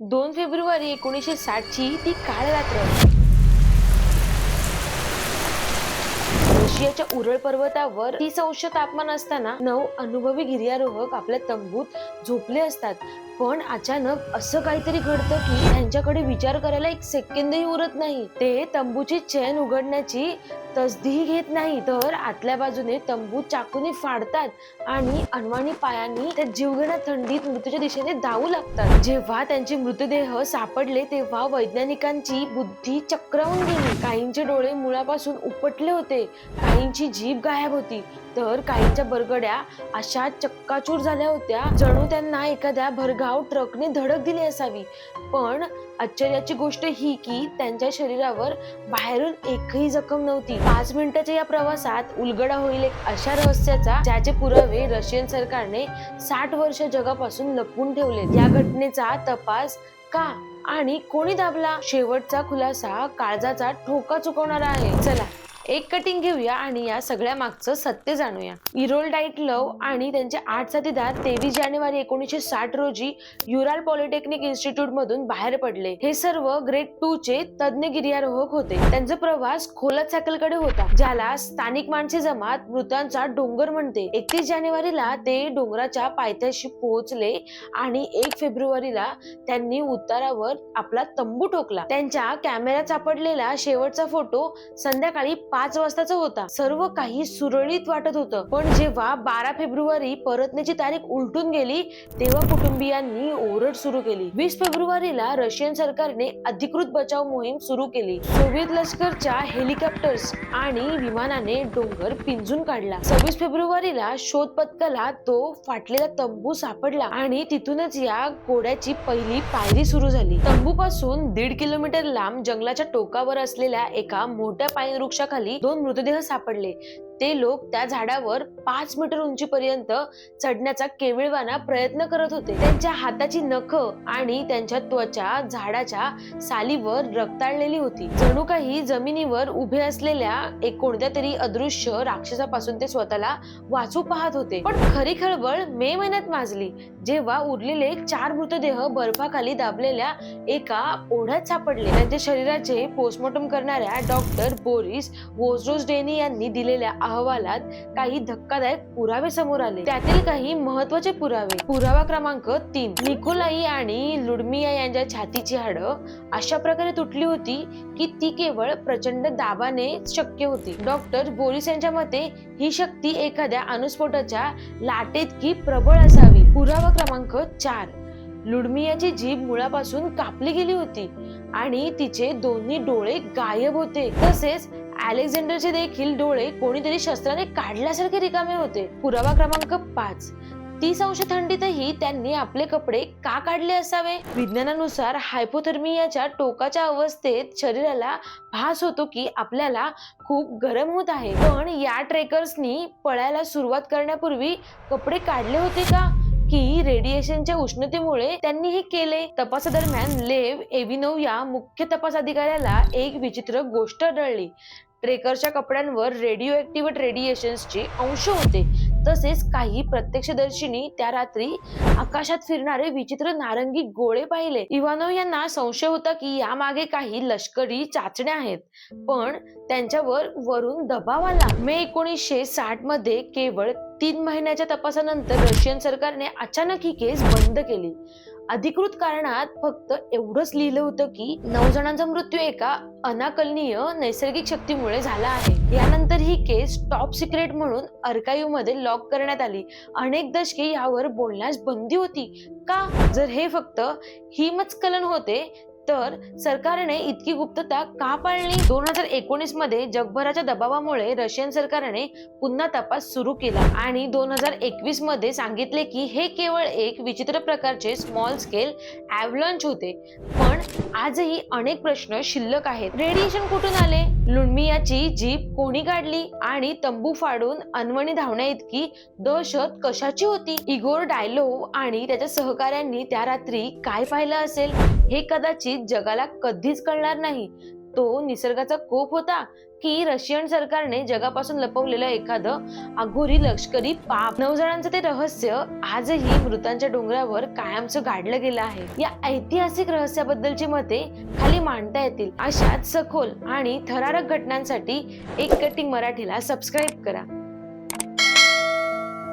दोन फेब्रुवारी एकोणीसशे साठची ती काळ रात्र. रशियाच्या उरळ पर्वतावर तीस अंश तापमान असताना नऊ अनुभवी गिर्यारोहक आपल्या तंबूत झोपले असतात. पण अचानक असं काहीतरी घडतं की त्यांच्याकडे विचार करायला एक सेकंदही उरत नाही. ते तंबूची चैन उघडण्याची तसदीही घेत नाही तर आतल्या बाजूने तंबू चाकूने फाडतात आणि अनवाणी पायांनी त्या जीवघेण्या थंडीत मृत्यूच्या दिशेने धावू लागतात. जेव्हा त्यांचे मृतदेह सापडले तेव्हा वैज्ञानिकांची बुद्धी चक्रावून गेली. काहींचे डोळे मुळापासून उपटले होते काहींची जीभ गायब होती. तर काहींच्या बरगड्या अशा चक्काचूर झाल्या होत्या. जणू त्यांना एखाद्या भरघाव ट्रकने धडक दिली असावी. पण आश्चर्याची गोष्ट ही की त्यांच्या शरीरावर बाहेरून एकही जखम नव्हती. पाच मिनिटाच्या या प्रवासात उलगडा होईल एक अशा रहस्याचा ज्याचे पुरावे रशियन सरकारने साठ वर्ष जगापासून लपवून ठेवले या घटनेचा तपास का आणि कोणी दाबला? शेवटचा खुलासा काळजाचा ठोका चुकवणारा आहे. चला. एक कटिंग घेऊया आणि या सगळ्या मागचं सत्य जाणूया. इरोल डाईट लव आणि त्यांचे आठ साथीदार तेवीस जानेवारी एकोणीसशे साठ रोजी युराल पॉलिटेक्निक इन्स्टिट्यूट मधून बाहेर पडले. हे सर्व ग्रेड टू चे तज्ञ गिर्यारोहक होते. त्यांचा प्रवास खोलत सायकलकडे होता ज्याला स्थानिक माणसे जमात मृतांचा डोंगर म्हणते. एकतीस जानेवारीला ते डोंगराच्या पायथ्याशी पोहोचले आणि एक फेब्रुवारीला त्यांनी उतारावर आपला तंबू ठोकला. त्यांच्या कॅमेऱ्यात सापडलेला शेवटचा फोटो संध्याकाळी पाच वाजताचा होता. सर्व काही सुरळीत वाटत होतं. पण जेव्हा बारा फेब्रुवारी परतण्याची तारीख उलटून गेली तेव्हा कुटुंबियांनी ओरड सुरू केली. वीस फेब्रुवारीला रशियन सरकारने अधिकृत बचाव मोहीम सुरू केली. सोव्हिएत लष्करच्या हेलिकॉप्टर्स आणि विमानाने डोंगर पिंजून काढला. सव्वीस फेब्रुवारीला शोध पथकाला तो फाटलेला तंबू सापडला आणि तिथूनच या घोड्याची पहिली पायरी सुरू झाली. तंबूपासून दीड किलोमीटर लांब जंगलाच्या टोकावर असलेल्या एका मोठ्या पाईन वृक्षाखाली दोन मृतदेह सापडले. ते लोक त्या झाडावर पाच मीटर उंचीपर्यंत चढण्याचा केविळवाना प्रयत्न करत होते. त्यांच्या हाताची नख आणि त्यांच्या त्वचा झाडाच्या सालीवर रक्ताळलेली होती. जणू काही जमिनीवर उभे असलेल्या एक कोणत्या तरी अदृश्य राक्षसापासून ते स्वतःला वाचू पाहत होते. पण खरी खळबळ मे महिन्यात माजली जेव्हा उरलेले चार मृतदेह बर्फाखाली दाबलेल्या एका ओढ्यात सापडले. त्यांच्या शरीराचे पोस्टमॉर्टम करणाऱ्या डॉक्टर बोरिस वोझरोजडेनी यांनी दिलेल्या अहवालात काही धक्कादायक पुरावे समोर आले. त्यातील काही महत्त्वाचे पुरावे. पुरावा क्रमांक तीन. निकोलाई आणि लुडमिया यांच्या छातीची हाडं अशा प्रकारे तुटली होती की ती केवळ प्रचंड दाबाने शक्य होती. डॉक्टर बोरिस यांच्या मते ही शक्ती एखाद्या अनुस्फोटाच्या लाटेतकी प्रबळ असावी? पुरावा क्रमांक चार. लुडमियाची जीभ मुळापासून कापली गेली होती आणि तिचे दोन्ही डोळे गायब होते. तसेच अलेक्झांडरचे देखील डोळे कोणीतरी शस्त्राने काढल्यासारखे रिकामे होते. पुरावा क्रमांक पाच. तीस अंश थंडीतही त्यांनी आपले कपडे का काढले असावे? विज्ञानानुसार हायपोथर्मियाच्या टोकाच्या अवस्थेत शरीराला भास होतो की आपल्याला खूप गरम होत आहे. पण या ट्रेकर्सनी पळायला सुरुवात करण्यापूर्वी कपडे काढले होते का? की रेडिएशनच्या उष्णतेमुळे त्यांनी हे केले. तपासादरम्यान लेव एव्हिनोव या मुख्य तपास अधिकाऱ्याला एक विचित्र गोष्ट आढळली. ट्रेकरच्या कपड्यांवर रेडिओ ऍक्टिव्ह रेडिएशन्सचे अंश होते. तसेच काही प्रत्यक्षदर्शींनी त्या रात्री आकाशात फिरणारे विचित्र नारंगी गोळे पाहिले. इवानोव यांना संशय होता की यामागे काही लष्करी चाचण्या आहेत. पण त्यांच्यावर वरून दबाव आला. मे एकोणीसशे साठमध्ये केवळ तीन महिन्याच्या तपासानंतर रशियन सरकारने अचानक ही केस बंद केली. अधिकृत कारणात फक्त एवढंच लिहिलं होतं की नऊ जणांचा मृत्यू एका अनाकलनीय नैसर्गिक शक्तीमुळे झाला आहे. यानंतर ही केस टॉप सिक्रेट म्हणून अर्काईव्हमध्ये लॉक करण्यात आली. अनेक दशके यावर बोलण्यास बंदी होती. का? जर हे फक्त हिमस्खलन होते तर सरकारने इतकी गुप्तता का पाळली? दोन हजार एकोणीसमध्ये जगभराच्या दबावामुळे रशियन सरकारने पुन्हा तपास सुरू केला आणि दोन हजार एकवीसमध्ये सांगितले की हे केवळ एक विचित्र प्रकारचे स्मॉल स्केल ॲव्हलॉन्च होते. पण आजही अनेक प्रश्न शिल्लक आहेत. रेडिएशन कुठून आले? लुणमियाची जीप कोणी काढली? आणि तंबू फाडून अनवणी धावण्या इतकी दहशत कशाची होती? इगोर डायलो आणि त्याच्या सहकाऱ्यांनी त्या रात्री काय पाहिलं असेल? हे कदाचित जगाला कधीच कळणार नाही. तो निसर्गाचा कोप होता की रशियन सरकारने जगापासून लपवलेलं एखादं अघोरी लष्करी पाप. नऊ जणांचं ते रहस्य आजही मृतांच्या डोंगरावर कायमचं गाडलं गेलं आहे. या ऐतिहासिक रहस्याबद्दलची मते खाली मांडता येतील. अशाच सखोल आणि थरारक घटनांसाठी एक कटिंग मराठीला सबस्क्राईब करा.